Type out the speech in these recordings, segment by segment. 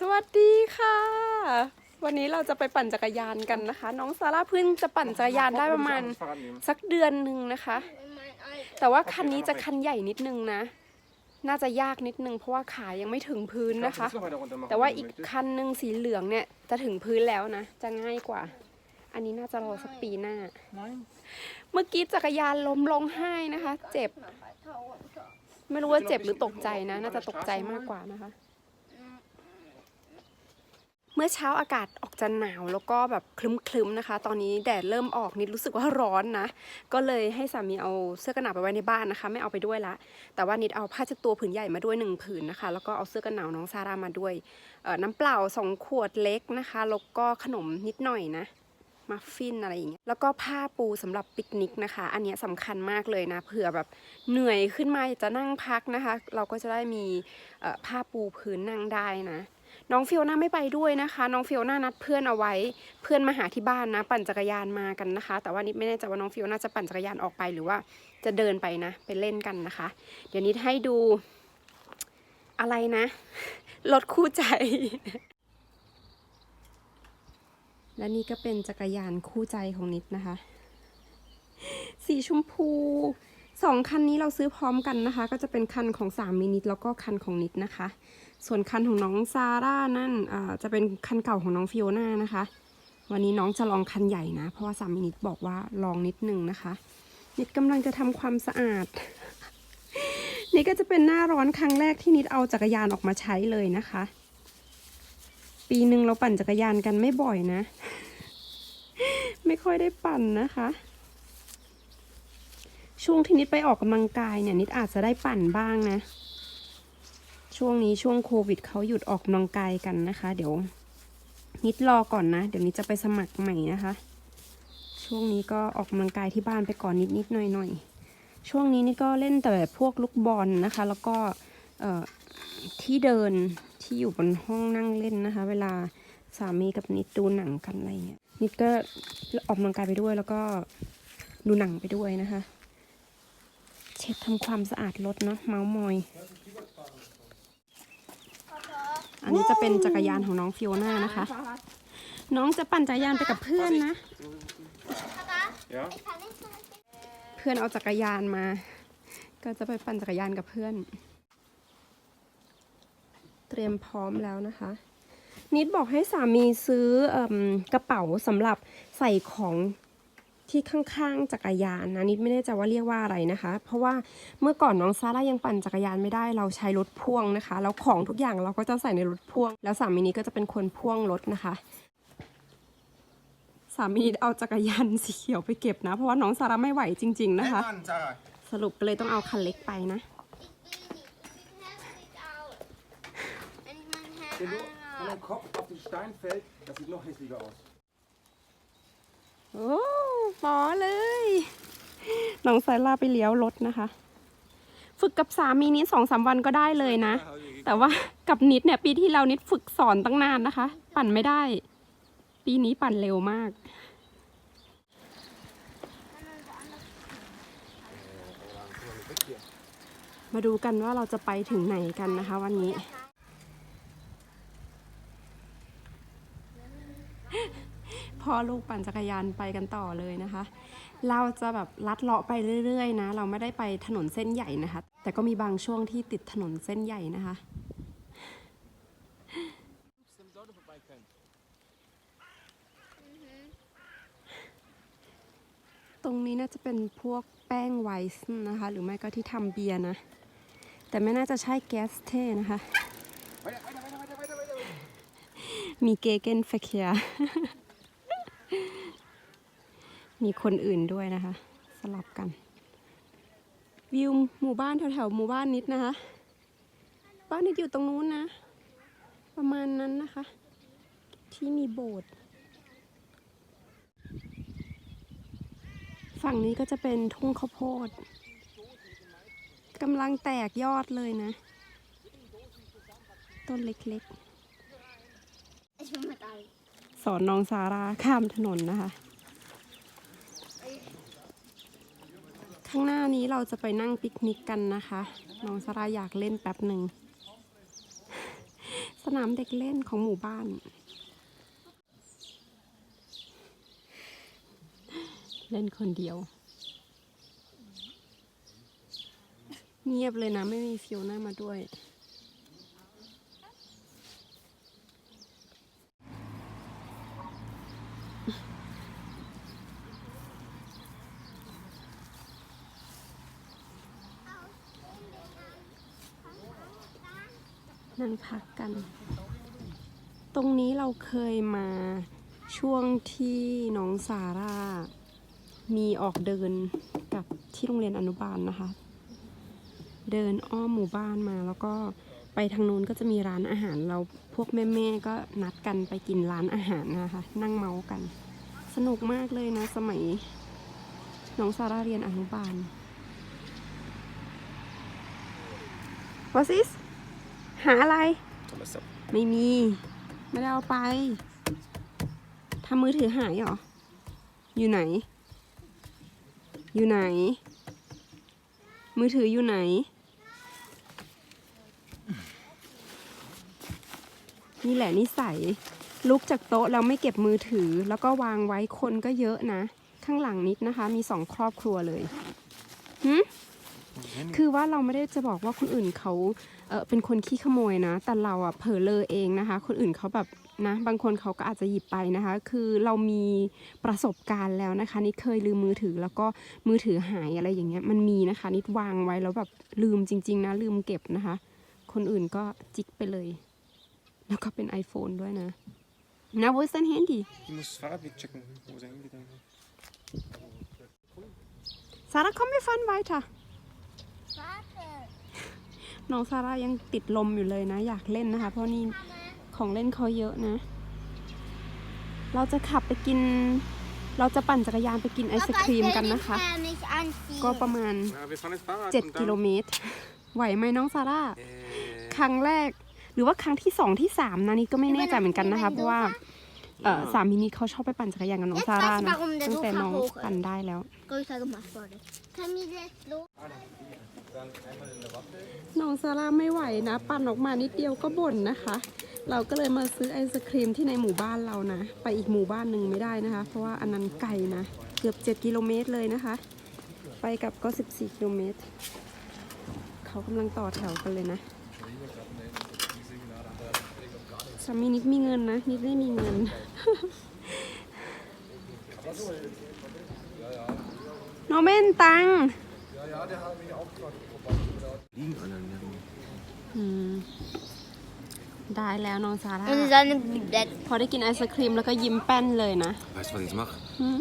สวัสดีค่ะ วันนี้เราจะไปปั่นจักรยานกันนะคะ น้องซาร่าเพิ่งจะปั่นจักรยานได้ประมาณสักเดือนหนึ่งนะคะ แต่ว่าคันนี้จะคันใหญ่นิดนึงนะ น่าจะยากนิดนึงเพราะว่าขายังไม่ถึงพื้นนะคะ แต่ว่าอีกคันหนึ่งสีเหลืองเนี่ยจะถึงพื้นแล้วนะ จะง่ายกว่า อันนี้น่าจะรอสักปีหน้า เมื่อกี้จักรยานล้มลงให้นะคะ เจ็บ ไม่รู้ว่าเจ็บหรือตกใจนะ น่าจะตกใจมากกว่านะคะ เมื่อเช้าอากาศออกจะหนาวแล้วก็แบบคลึ้มๆนะคะ ตอนนี้แดดเริ่มออกนิดรู้สึกว่าร้อนนะ ก็เลยให้สามีเอาเสื้อกันหนาวไปไว้ในบ้านนะคะ ไม่เอาไปด้วยละ แต่ว่านิดเอาผ้าเช็ดตัวผืนใหญ่มาด้วยหนึ่งผืนนะคะ แล้วก็เอาเสื้อกันหนาวน้องซาร่ามาด้วย น้ำเปล่าสองขวดเล็กนะคะ แล้วก็ขนมนิดหน่อยนะมัฟฟินอะไรอย่างเงี้ย แล้วก็ผ้าปูสำหรับปิกนิกนะคะ อันนี้ยสำคัญมากเลยนะ เผื่อแบบเหนื่อยขึ้นมาจะนั่งพักนะคะ เราก็จะได้มีผ้าปูพื้นนั่งได้นะ น้องฟิโอน่าไม่ไปด้วยนะคะ น้องฟิโอน่านัดเพื่อนเอาไว้ เพื่อนมาหาที่บ้านนะ ปั่นจักรยานมากันนะคะ แต่ว่านิดไม่แน่ใจว่าน้องฟิโอน่าจะปั่นจักรยานออกไปหรือว่าจะเดินไปนะ ไปเล่นกันนะคะ เดี๋ยวนิดให้ดูอะไรนะรถคู่ใจ และนี่ก็เป็นจักรยานคู่ใจของนิดนะคะ สีชมพู สองคันนี้เราซื้อพร้อมกันนะคะ ก็จะเป็นคันของสามีนิดแล้วก็คันของนิดนะคะ ส่วนคันของน้องซาร่านั่นจะเป็นคันเก่าของน้องฟิโอน่านะคะ วันนี้น้องจะลองคันใหญ่นะ เพราะว่าสามีนิดบอกว่าลองนิดนึงนะคะ นิดกำลังจะทำความสะอาด นี่ก็จะเป็นหน้าร้อนครั้งแรกที่นิดเอาจักรยานออกมาใช้เลยนะคะ ปีหนึ่งเราปั่นจักรยานกันไม่บ่อยนะ ไม่ค่อยได้ปั่นนะคะ ช่วงที่นิดไปออกกำลังกายเนี่ยนิดอาจจะได้ปั่นบ้างนะ ช่วงนี้ช่วงโควิดเขาหยุดออกกำลังกายกันนะคะ เดี๋ยว นิดรอก่อนนะ เดี๋ยวนิดจะไปสมัครใหม่นะคะ ช่วงนี้ก็ออกกำลังกายที่บ้านไปก่อนนิดนิดหน่อยหน่อยๆช่วงนี้นี่ก็เล่นแต่แบบพวกลูกบอลนะคะ แล้วก็เอ่อที่เดินที่อยู่บนห้องนั่งเล่นนะคะ เวลาสามีกับนิดดูหนังกันอะไรเงี้ยนิดก็ออกกำลังกายไปด้วยแล้วก็ดูหนังไปด้วยนะคะ ช็ดทำความสะอาดรถเนาะเมาส์มอย อันนี้จะเป็นจักรยานของน้องฟิโอน่านะคะ น้องจะปั่นจักรยานไปกับเพื่อนนะ Ja? เพื่อนเอาจักรยานมา ก็จะไปปั่นจักรยานกับเพื่อน เตรียมพร้อมแล้วนะคะ นิดบอกให้สามีซื้อเอมกระเป๋าสำหรับใส่ของ ที่ข้างๆจักรยานนะนิดไม่แน่ใจว่าเรียกว่าอะไรนะคะ เพราะว่าเมื่อก่อนน้องซาร่ายังปั่นจักรยานไม่ได้เราใช้รถพ่วงนะคะ แล้วของทุกอย่างเราก็จะใส่ในรถพ่วง แล้วสามีนี้ก็จะเป็นคนพ่วงรถนะคะสามีเอาจักรยานสีเขียวไปเก็บนะ เพราะว่าน้องซาร่าไม่ไหวจริง ๆนะคะ Mann, Sarah. สรุปก็เลยต้องเอาคันเล็กไปนะ Wenn du wenn dein Kopf auf den Stein fällt, das sieht noch hässlicher aus. โอ้ ปอเลยน้องไซล่าไปเลี้ยวรถนะคะ ฝึกกับสามีนี้สองสามวันก็ได้เลยนะ แต่ว่ากับนิดเนี่ย ปีที่แล้วนิดฝึกสอนตั้งนานนะคะ ปั่นไม่ได้ ปีนี้ปั่นเร็วมากมาดูกันว่าเราจะไปถึงไหนกันนะคะ วันนี้ พ่อลูกปั่นจักรยานไปกันต่อเลยนะคะ เราจะแบบลัดเลาะไปเรื่อยๆนะ เราไม่ได้ไปถนนเส้นใหญ่นะคะ แต่ก็มีบางช่วงที่ติดถนนเส้นใหญ่นะคะ ตรงนี้น่าจะเป็นพวกแป้งไวซ์นะคะ หรือไม่ก็ที่ทำเบียร์นะ แต่ไม่น่าจะใช่แก๊สเท่นะคะ Weiter, weiter, weiter, weiter, weiter, weiter. มีเกเกนเฟเคียมีคนอื่นด้วยนะคะ สลับกัน วิวหมู่บ้านแถวๆหมู่บ้านนิดนะคะ บ้านนิดอยู่ตรงนู้นนะ ประมาณนั้นนะคะ ที่มีโบสถ์ฝั่งนี้ก็จะเป็นทุ่งข้าวโพดกำลังแตกยอดเลยนะ ต้นเล็กๆ สอนน้องซาร่าข้ามถนนนะคะ ข้างหน้านี้เราจะไปนั่งปิกนิกกันนะคะ น้องซาร่าอยากเล่นแป๊บหนึ่ง สนามเด็กเล่นของหมู่บ้าน เล่นคนเดียว เงียบเลยนะไม่มีฟิวน่ามาด้วย นั่งพักกัน ตรงนี้เราเคยมาช่วงที่น้องซาร่า มีออกเดินกับที่โรงเรียนอนุบาลนะคะ เดินอ้อมหมู่บ้านมาแล้วก็ ไปทางนู้นก็จะมีร้านอาหารเราพวกแม่ๆก็นัดกันไปกินร้านอาหารนะคะ นั่งเมาส์กัน สนุกมากเลยนะสมัยน้องซาร่าเรียนอนุบาล What is หาอะไรไม่มี ไม่ได้เอาไปทำมือถือหายเหรอ อยู่ไหน อยู่ไหน มือถืออยู่ไหน นี่แหละนิสัย ลุกจากโต๊ะแล้วไม่เก็บมือถือ แล้วก็วางไว้คนก็เยอะนะ ข้างหลังนิดนะคะ มีสองครอบครัวเลยหืมคือว่าเราไม่ได้จะบอกว่าคนอื่นเขาเออเป็นคนขี้ขโมยนะ แต่เราอะเผลอเลอเองนะคะ คนอื่นเขาแบบนะบางคนเขาก็อาจจะหยิบไปนะคะ คือเรามีประสบการณ์แล้วนะคะนิดเคยลืมมือถือแล้วก็มือถือหายอะไรอย่างเงี้ยมันมีนะคะนิดวางไว้แล้วแบบลืมจริง ๆ นะลืมเก็บนะคะ คนอื่นก็จิกไปเลย แล้วก็เป็น iPhone ด้วยนะนะ wo ist dein Handy Ich muss das Fahrradweg checken, wo sein Handy dann ist. Sarah komm wir fahren weiter Warte. น้องซาร่ายังติดลมอยู่เลยนะ อยากเล่นนะคะ เพราะนี่ของเล่นเขาเยอะนะ เราจะขับไปกิน เราจะปั่นจักรยานไปกินไอศครีมกันนะคะ ก็ประมาณ Ja, wir fahren jetzt Fahrrad. 7กิโลเมตร ไหวไหมน้องซาร่า Äh, ครั้งแรก หรือว่าครั้งที่สองที่สามนะนี่ก็ไม่แน่ใจเหมือนกันนะคะเพราะว่าเออสามีนี่เขาชอบไปปั่นจักรยานกับน้องซาร่านะตั้งแต่น้องปั่นได้แล้ว Größer gemacht wurde. Camille ist los. น้องซาร่าไม่ไหวนะ ปั่นออกมานิดเดียวก็บ่นนะคะ เราก็เลยมาซื้อไอศครีมที่ในหมู่บ้านเรานะ ไปอีกหมู่บ้านหนึ่งไม่ได้นะคะ เพราะว่าอันนั้นไกลนะ เกือบ 7 กิโลเมตรเลยนะคะ ไปกลับก็ 14 กิโลเมตร เขากำลังต่อแถวกันเลยนะ สามีนิดมีเงินนะนิดไม่มีเงิน โนเมนตัง liegen alle. Ne? อืมได้แล้วน้องซาร่า Und seine Bett. พอได้กินไอศครีมแล้วก็ยิ้มแป้นเลยนะ Weißt du, was ich jetzt mache? Hm?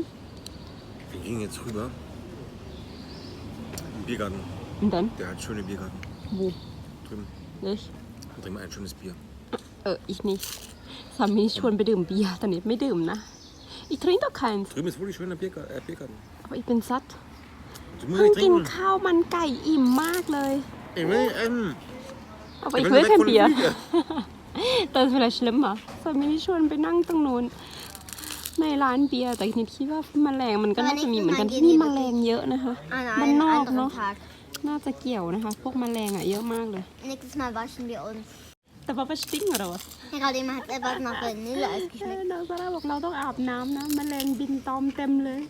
Wir gehen jetzt rüber. Im Biergarten. Und dann? Der hat schöne Biergarten. Wo? Drüben. Ich? Und trinken wir ein schönes Bier. เออ ich nicht สามีชวนไปดื่มเบียร์แต่นิดไม่ดื่มนะ ich trinke doch keins Drüben ist wirklich schöner Biergarten. Äh, Biergarten. aber ich bin satt Du musst เพิ่ง nicht กิน trinken. ข้าวมันไก่อิ่มมากเลย Ich will essen. aber Ich ich will will weg kein von dem Bier Bier. das ist vielleicht schlimmer สามีนี่ชวนไปนั่งตรงนู้นในร้านเบียร์แต่นิดคิดว่าแมลงมันก็น่าจะมีเหมือนกันที่นี่แมลงเยอะนะคะ An Man einem noch, anderen noch. Tag. น่าจะเกี่ยวนะคะ พวกแมลงอะเยอะมากเลย Nächstes Mal waschen wir uns. แต่ว่าไปสติ้งเหรอวะ Herr Kadim hat etwas nach Vanilleeis เอ geschmeckt. อน้องซาร่าบอกเราต้องอาบน้ำนะแมลงบินตอมเต็มเลย